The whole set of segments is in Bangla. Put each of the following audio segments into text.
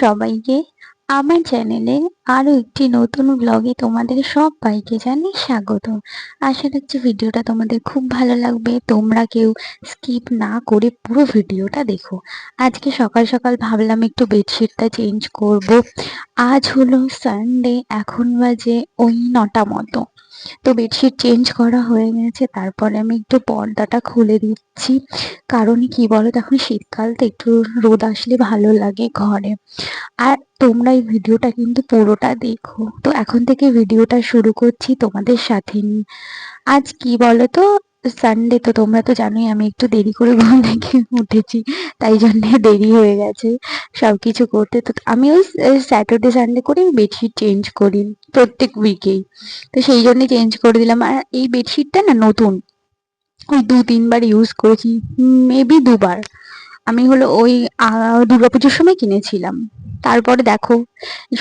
সবাইকে আমার চ্যানেলে আরও একটি নতুন ব্লগে তোমাদের সবাইকে জানাই স্বাগত আশা রাখছি ভিডিওটা তোমাদের খুব ভালো লাগবে। তোমরা কেউ স্কিপ না করে পুরো ভিডিওটা দেখো। আজকে সকাল সকাল ভাবলাম একটু বেডশিটটা চেঞ্জ করব। আজ হলো সানডে এখন বাজে ওই নটা মতো। তো বেডশিট চেঞ্জ করা হয়ে গেছে, তারপরে আমি একটু পর্দাটা খুলে দিচ্ছি। কারণ কি বলো এখন শীতকাল তো একটু রোদ আসলে ভালো লাগে ঘরে। আর তোমরা এই ভিডিওটা কিন্তু পুরোটা দেখো। তো এখন থেকে ভিডিওটা শুরু করছি তোমাদের সাথে আজ কি বলো তো সানডে তো তোমরা তো জানোই আমি একটু দেরি করে ঘুম থেকে উঠেছি, তাই জন্য দেরি হয়ে গেছে সবকিছু করতে। তো আমি ওই স্যাটারডে সানডে করে বেডশিট চেঞ্জ করি প্রত্যেক উইকেই তো সেই জন্যই চেঞ্জ করে দিলাম। আর এই বেডশিটটা না নতুন, ওই দু তিনবার ইউজ করেছি মেবি দুবার। আমি হলো ওই দুর্গাপুজোর সময় কিনেছিলাম। তারপরে দেখো,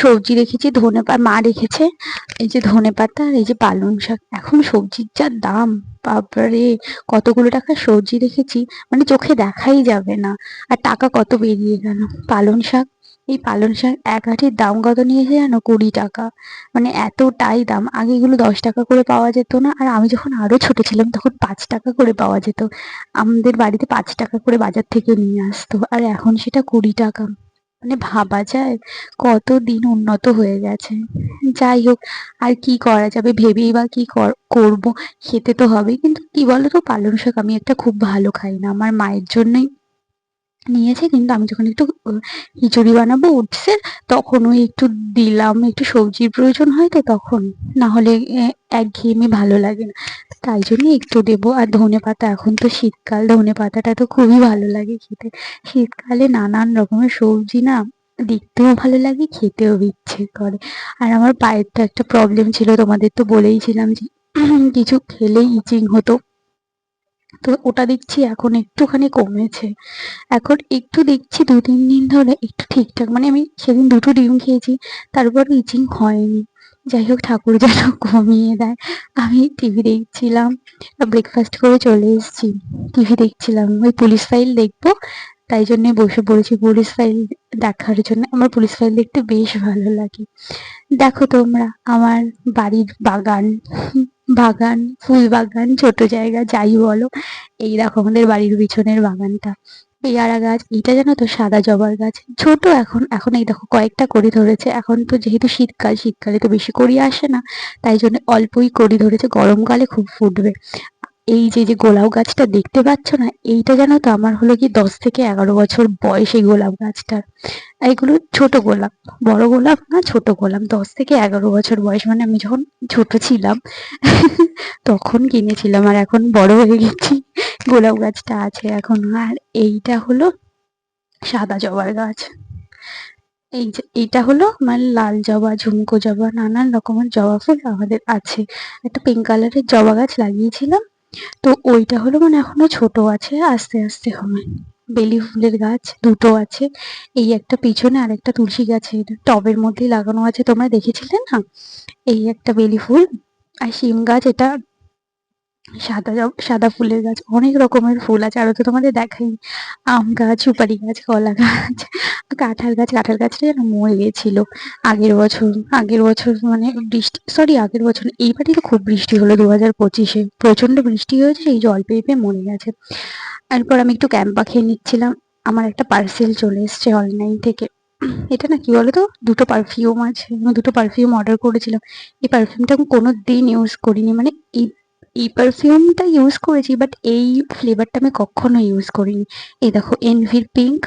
সবজি রেখেছি ধনে পাতা মা রেখেছে, এই যে ধনে পাতা আর এই যে পালং শাক। এখন সবজির যা দাম বাবারে কতগুলো টাকা সবজি রেখেছি মানে চোখে দেখাই যাবে না। আর টাকা কত বেরিয়ে গেল? পালং শাক, এই পালং শাক এক আটির দাম কত নিয়েছে জানো? কুড়ি টাকা। মানে এতটাই দাম। আগে এগুলো দশ টাকা করে পাওয়া যেত না, আর আমি যখন আরও ছোট ছিলাম তখন পাঁচ টাকা করে পাওয়া যেত। আমাদের বাড়িতে পাঁচ টাকা করে বাজার থেকে নিয়ে আসতো, আর এখন সেটা কুড়ি টাকা। মানে ভাবা যায় কত দিন উন্নত হয়ে গেছে। যাই হোক, আর কি করা যাবে, ভেবেই বা কি করব, খেতে তো হবে কিন্তু কি বলতো, পালং শাক আমি একটা খুব ভালো খাই না। আমার মায়ের জন্যই নিয়েছে, কিন্তু আমি যখন একটু খিচুড়ি বানাবো উঠসের তখন ওই একটু দিলাম, একটু সবজির প্রয়োজন হয় তো তখন। না হলে একঘেয়েমি ভালো লাগে না। তাই জন্য একটু দেবো। আর ধনে পাতা, এখন তো শীতকাল, ধনে পাতাটা তো খুবই ভালো লাগে খেতে। শীতকালে নানান রকমের সবজি না, দেখতেও ভালো লাগে, খেতেও ইচ্ছে করে। আর আমার পায়ের তো একটা প্রবলেম ছিল, তোমাদের তো বলেইছিলাম যে, কিছু খেলেই ইচিং হতো। তো ওটা দেখছি এখন একটুখানি কমেছে। এখন একটু দেখছি দু, তিন দিন ধরে একটু ঠিকঠাক। মানে আমি সেদিন দুটো ডিম খেয়েছি তারপর ইচিং হয়নি। যাই হোক, ঠাকুর যেন কমিয়ে দেয়। আমি টিভি দেখছিলাম ব্রেকফাস্ট করে চলে এসেছি। টিভি দেখছিলাম, ওই পুলিশ ফাইল দেখব, তাই জন্য বসে পড়েছি পুলিশ ফাইল দেখার জন্য। আমার পুলিশ ফাইল দেখতে বেশ ভালো লাগে। দেখো তোমরা, আমার বাড়ির বাগান। বাগান, ফুল বাগান, ছোট জায়গা, যাই বলো। এই দেখো আমাদের বাড়ির পিছনের বাগানটা। পেয়ারা গাছ এটা জানো তো সাদা জবার গাছ। ছোট এখন এখন এই দেখো কয়েকটা করে ধরেছে। এখন তো যেহেতু শীতকাল, শীতকালে তো বেশি করি আসে না, তাই জন্য অল্পই করি ধরেছে। গরমকালে খুব ফুটবে। এই যে যে গোলাপ গাছটা দেখতে পাচ্ছ না, এইটা জানো তো আমার হলো কি দশ থেকে এগারো বছর বয়স এই গোলাপ গাছটার। এইগুলো ছোট গোলাপ, বড় গোলাপ না ছোট গোলাপ, দশ থেকে এগারো বছর বয়স মানে আমি যখন ছোট ছিলাম, তখন কিনেছিলাম আর এখন বড় হয়ে গেছি, গোলাপ গাছটা আছে এখন। আর এইটা হলো সাদা জবার গাছ। এই যে, এইটা হলো মানে লাল জবা, ঝুমকো জবা, নানান রকমের জবা ফুল আমাদের আছে। একটা পিঙ্ক কালারের জবা গাছ লাগিয়েছিলাম তো ওইটা হলো মানে এখনও ছোট আছে, আস্তে আস্তে হবে। বেলি ফুলের গাছ দুটো আছে, এই একটা পিছনে আর একটা তুলসী গাছে। টবের মধ্যে লাগানো আছে, তোমরা দেখেছিলে না? এই একটা বেলি ফুল আর শিম গাছ, এটা সাদা সাদা ফুলের গাছ, অনেক রকমের ফুল আছে। আরও তো তোমাদের দেখাই আম গাছ, সুপারি গাছ, কলা গাছ, কাঁঠাল গাছ। কাঁঠাল গাছটা যেন মরে গেছিল। আগের বছর আগের বছর মানে বৃষ্টি সরি আগের বছর এইবারই তো খুব বৃষ্টি হলো দু হাজার পঁচিশে। প্রচণ্ড বৃষ্টি হয়েছে, এই জল পেয়ে পেয়ে মরে গেছে। এরপর আমি একটু ক্যাম্পা খেয়ে নিচ্ছিলাম। আমার একটা পার্সেল চলে এসছে অনলাইন থেকে। এটা না কি বলতো? দুটো পারফিউম আছে। দুটো পারফিউম অর্ডার করেছিলাম। এই পারফিউমটা আমি কোনো দিন ইউজ করিনি। মানে এই এই পারফিউমটা ইউজ করেছি বাট এই ফ্লেভারটা আমি কখনো ইউজ করিনি। এই দেখো এনভির পিঙ্ক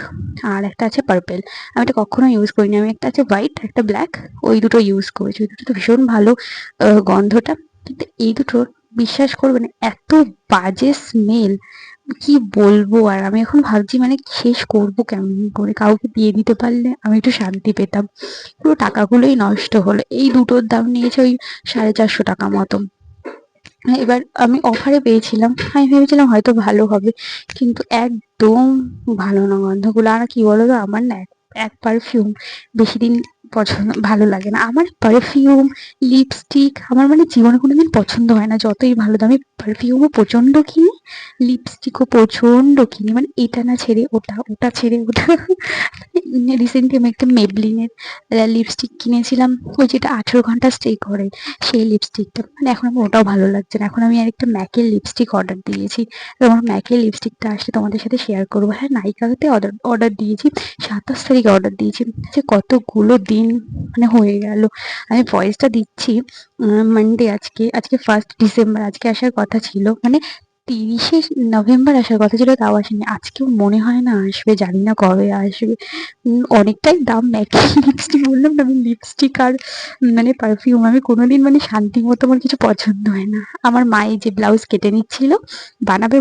আর একটা আছে পার্পেল আমি এটা কখনো ইউজ করিনি। আমি একটা আছে হোয়াইট একটা ব্ল্যাক ওই দুটো ইউজ করেছি। ওই দুটো তো ভীষণ ভালো গন্ধটা। কিন্তু এই দুটো বিশ্বাস করবে না, এত বাজে স্মেল কি বলব আর? আমি এখন ভাবছি মানে শেষ করব কেমন করে? কাউকে দিয়ে দিতে পারলে আমি একটু শান্তি পেতাম। পুরো টাকাগুলোই নষ্ট হলো। এই দুটোর দাম নিয়েছে ওই সাড়ে চারশো টাকা মতো এবার আমি অফারে পেয়েছিলাম। আমি ভেবেছিলাম হয়তো ভালো হবে, কিন্তু একদম ভালো না গন্ধগুলো। আর কি বলো তো আমার না এক পারফিউম বেশি দিন পছন্দ, ভালো লাগে না। আমার পারফিউম লিপস্টিক আমার মানে জীবনে কোনোদিন পছন্দ হয় না। যতই ভালো দামি পারফিউমও প্রচণ্ড কিনি লিপস্টিকও প্রচণ্ড কিনি মানে এটা না ছেড়ে ওটা ওটা ছেড়ে ওটা। রিসেন্টলি আমি একটা মেবলিনের লিপস্টিক কিনেছিলাম, ওই যেটা আঠেরো ঘণ্টা স্টে করে, সেই লিপস্টিকটা মানে এখন আমার ওটাও ভালো লাগছে না। এখন আমি আর একটা ম্যাকের লিপস্টিক অর্ডার দিয়েছি। আমার ম্যাকের লিপস্টিকটা আসলে তোমাদের সাথে শেয়ার করব। হ্যাঁ নাইকাতে অর্ডার অর্ডার দিয়েছি, সাতাশ তারিখে অর্ডার দিয়েছি। যে কতগুলো দিন মানে হয়ে গেল। আমি ভয়েসটা দিচ্ছি মানডে আজকে আজকে ফার্স্ট ডিসেম্বর আজকে আসার কথা ছিল। মানে তিরিশে নভেম্বর আসার কথা ছিল, তাও আসেনি। আজকেও মনে হয় না আসবে, জানি না কবে আসবে। অনেকটাই দাম ম্যাকি লিপস্টিক বললাম আমি লিপস্টিক আর মানে পারফিউম আমি কোনোদিন মানে শান্তি মতো আমার কিছু পছন্দ হয় না। আমার মা এই যে ব্লাউজ কেটে নিচ্ছিল, বানাবে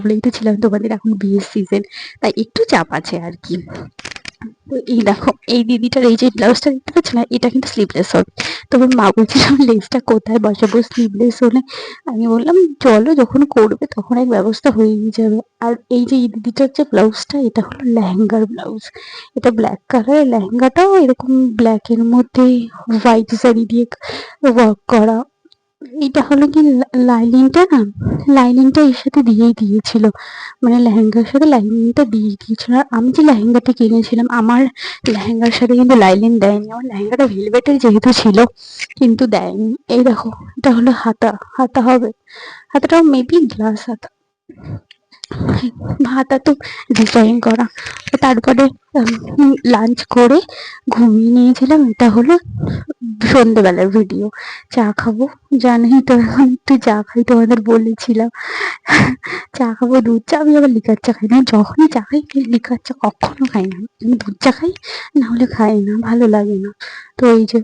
বলেই তো ছিলাম তোমাদের এখন বিয়ের সিজন তাই একটু চাপ আছে আর কি। তো এই দেখো, এই দিদিটার এই যে ব্লাউজটা দেখতে পাচ্ছ না, এটা কিন্তু স্লিভলেস হবে তোমার মা বলছিল লেসটা কোথায় বসাবো? স্লিভলেস হলে আমি বললাম, চলো, যখন করবে, তখন এক ব্যবস্থা হয়েই যাবে। আর এই যে এই দিদিটার যে ব্লাউজটা এটা হলো লেহেঙ্গার ব্লাউজ এটা ব্ল্যাক কালারের লেহেঙ্গাটাও এরকম ব্ল্যাকের মধ্যে হোয়াইট শাড়ি দিয়ে ওয়ার্ক করা। এটা হলো কি লাইনিংটা না? লাইনিংটা এর সাথে দিয়েই দিয়েছিল। মানে লেহেঙ্গার সাথে লাইনিংটা দিয়ে দিয়েছিল। আর আমি যে লেহেঙ্গাটি কিনেছিলাম, আমার লেহেঙ্গার সাথে কিন্তু লাইনিং দেয়নি। আমার লেহেঙ্গাটা ভেলভেটের যেহেতু ছিল, কিন্তু দেয়নি। এই দেখো, এটা হলো হাতা। হাতা হবে। হাতাটাও মেবি গ্লাস হাতা। হাতা তো ডিজাইন করা। তারপরে লাঞ্চ করে ঘুমিয়ে নিয়েছিলাম। এটা হলো সন্ধ্যেবেলার ভিডিও চা খাব। জানোই তো এখন একটু চা খাই তোমাদের বলেছিলাম। চা খাব, দুধ চা, আমি আবার লিকার চা খাই না। যখনই চা খাই লিকার চা কখনো খাই না। দুধ চা খাই, না হলে খাই না। ভালো লাগে না। তো এই যে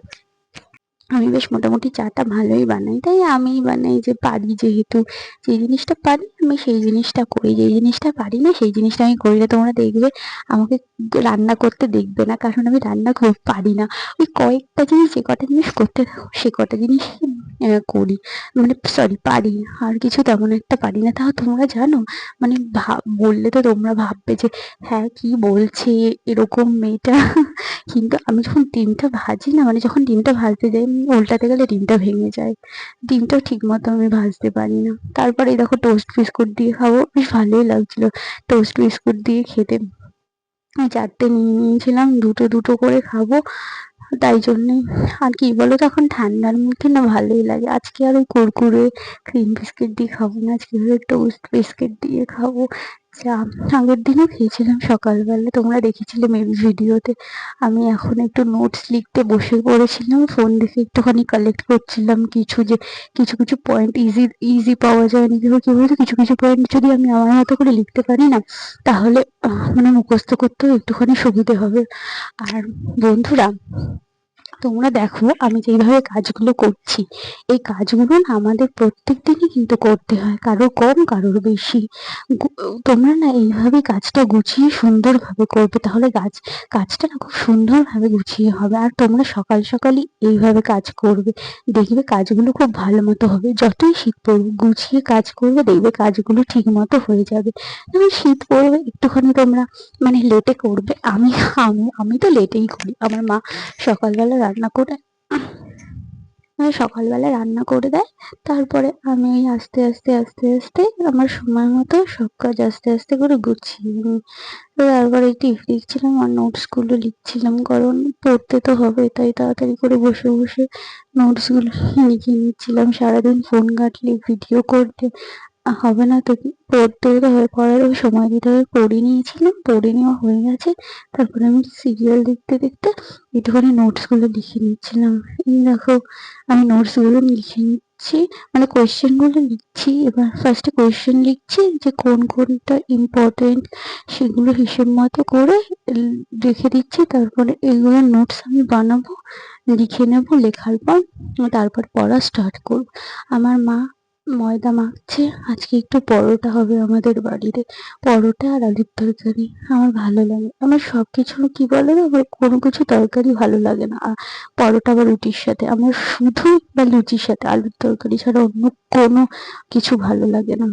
আমি বেশ মোটামুটি চাটা ভালোই বানাই। তাই আমিই বানাই যে পারি যেহেতু। যে জিনিসটা পারি, আমি সেই জিনিসটা করি। যে জিনিসটা পারি না, সেই জিনিসটা আমি করি না। তোমরা দেখবে, আমাকে রান্না করতে দেখবে না, কারণ আমি রান্না খুব পারি না। ওই কয়েকটা জিনিস, যে কটা জিনিস করতে সে কটা জিনিস করি। মানে সরি পারি। আর কিছু তেমন একটা পারি না। তাও তোমরা জানো? মানে বললে তো তোমরা ভাববে যে হ্যাঁ কি বলছে এরকম মেয়েটা? কিন্তু আমি যখন ডিমটা ভাজি না মানে যখন ডিমটা ভাজতে যাই উল্টাতে গেলে ডিমটা ভেঙে যায়। ডিমটাও ঠিক মতো আমি ভাজতে পারি না। তারপরে দেখো টোস্ট বিস্কুট দিয়ে খাব। বেশ ভালোই লাগছিল টোস্ট বিস্কুট দিয়ে খেতে। চারটে নিয়ে নিয়েছিলাম, দুটো দুটো করে খাব। তাই জন্যে, আর কি বলো তো, এখন ঠান্ডার মধ্যে না ভালোই লাগে। আজকে আর ওই কুরকুরে ক্রিম বিস্কিট দিয়ে খাব না। আজকে টোস্ট বিস্কিট দিয়ে খাব। চা আগের দিনও খেয়েছিলাম সকালবেলা। তোমরা দেখেছিলে মেবি ভিডিওতে আমি এখন একটু নোটস লিখতে বসে পড়েছিলাম ফোন দেখে একটুখানি কালেক্ট করছিলাম কিছু যে, কিছু কিছু পয়েন্ট ইজি ইজি পাওয়া যায় না কি বলতো, কিছু কিছু পয়েন্ট যদি আমি আমার মতো করে লিখতে পারি না, তাহলে মানে মুখস্থ করতেও একটুখানি সুবিধে হবে। আর বন্ধুরা তোমরা দেখো, আমি যেইভাবে কাজগুলো করছি, এই কাজগুলো না আমাদের প্রত্যেক দিনই কিন্তু করতে হয় কারোর কম, কারোর বেশি। তোমরা না এইভাবে কাজটা গুছিয়ে সুন্দরভাবে করবে, তাহলে গাছ, কাজটা না খুব সুন্দরভাবে গুছিয়ে হবে। আর তোমরা সকাল সকালই এইভাবে কাজ করবে, দেখবে কাজগুলো খুব ভালো মতো হবে। যতই শীত পড়বে গুছিয়ে কাজ করবে, দেখবে কাজগুলো ঠিক মতো হয়ে যাবে। যেমন শীত পড়বে, একটুখানি তোমরা মানে লেটে করবে, আমি আমি আমি তো লেটেই করি। আমার মা সকালবেলা রান্না করে সকালবেলা রান্না করে দেয়। তারপরে আমি আস্তে আস্তে আস্তে আস্তে আমার সময় মতো সব কাজ আস্তে আস্তে করে গুছিয়ে নিই। তারপরে টিভি দেখছিলাম আর নোটসগুলো লিখছিলাম, কারণ পড়তে তো হবে, তাই তাড়াতাড়ি করে বসে বসে নোটসগুলো লিখে নিচ্ছিলাম। সারাদিন ফোন ঘাঁটলে ভিডিও করতে হবে না তো পড়তেও তো হয় পড়ারও সময় দিতে হবে পড়ে নিয়েছিলাম, পড়ে নেওয়া হয়ে গেছে। তারপরে আমি সিরিয়াল দেখতে দেখতে একটুখানি নোটসগুলো লিখে নিচ্ছিলাম। এই দেখো, আমি নোটসগুলো লিখে নিচ্ছি মানে কোয়েশ্চেনগুলো লিখছি, এবার ফার্স্টে কোয়েশ্চেন লিখছি যে কোন কোনটা ইম্পর্টেন্ট সেগুলো হিসেব মতো করে রেখে দিচ্ছি। তারপরে এগুলো নোটস আমি বানাবো, লিখে নেব, লেখার পর, তারপর পড়া স্টার্ট করব। আমার মা ময়দা মাখছে। আজকে একটু পরোটা হবে আমাদের বাড়িতে। পরোটা আর আলুর তরকারি আমার ভালো লাগে। আমার সব কিছু কি বলে না? আমার কোনো কিছু তরকারি ভালো লাগে না। পরোটা বা রুটির সাথে, আমার শুধু বা লুচির সাথে আলুর তরকারি ছাড়া অন্য কোনো কিছু ভালো লাগে না।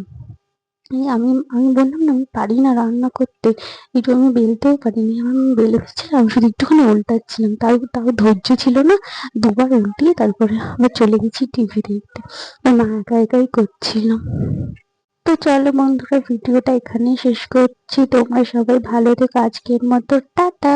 আমি আমি বললাম না, আমি পারি না রান্না করতে। একটু আমি বেলতেও পারিনি, আমি বেলে ফেলছিলাম, শুধু একটুখানি উল্টাচ্ছিলাম। তাও তাও ধৈর্য ছিল না, দুবার উল্টিয়ে তারপরে আবার চলে গেছি টিভি দেখতে। মা একা একাই করছিল। তো চলো বন্ধুরা, ভিডিওটা এখানেই শেষ করছি। তোমরা সবাই ভালো থেকো, আজকের মতো, টাটা!